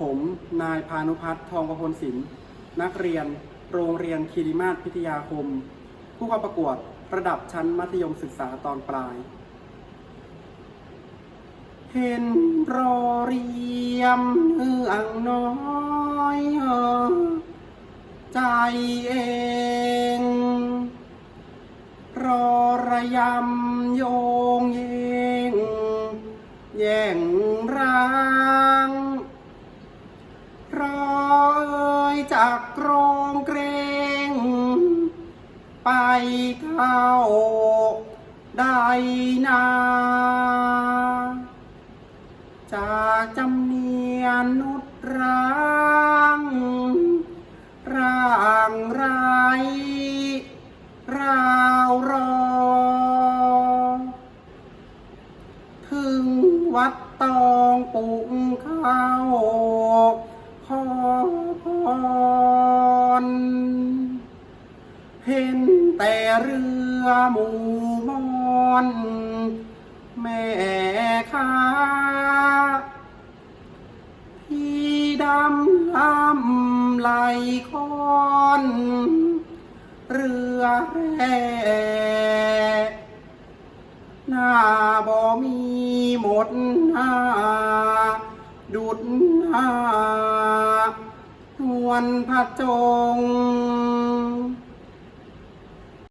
ผมนายพานุพัฒน์ทองประพลศิลป์นักเรียน โรงเรียนคีริมาศพิทยาคม ผู้เข้าประกวดระดับชั้นมัธยมศึกษาตอนปลาย เห็นรอเรียมเอืองน้อยเออใจเอง รอระยำโยงเยงแย่ง อเอ่ยจากโกรงเกรงไปเข้าได้นาจากจำเนียนนุดร้างร่างไรราวรอ ถึงวัดตองปุงเข้า พร เห็นแต่เรือหมู่มอน แม่ค้าพี่ดำลำไหลคอนเรือแร่หน้าบ่มีหมดหน้าดุดหน้า ควนพระจง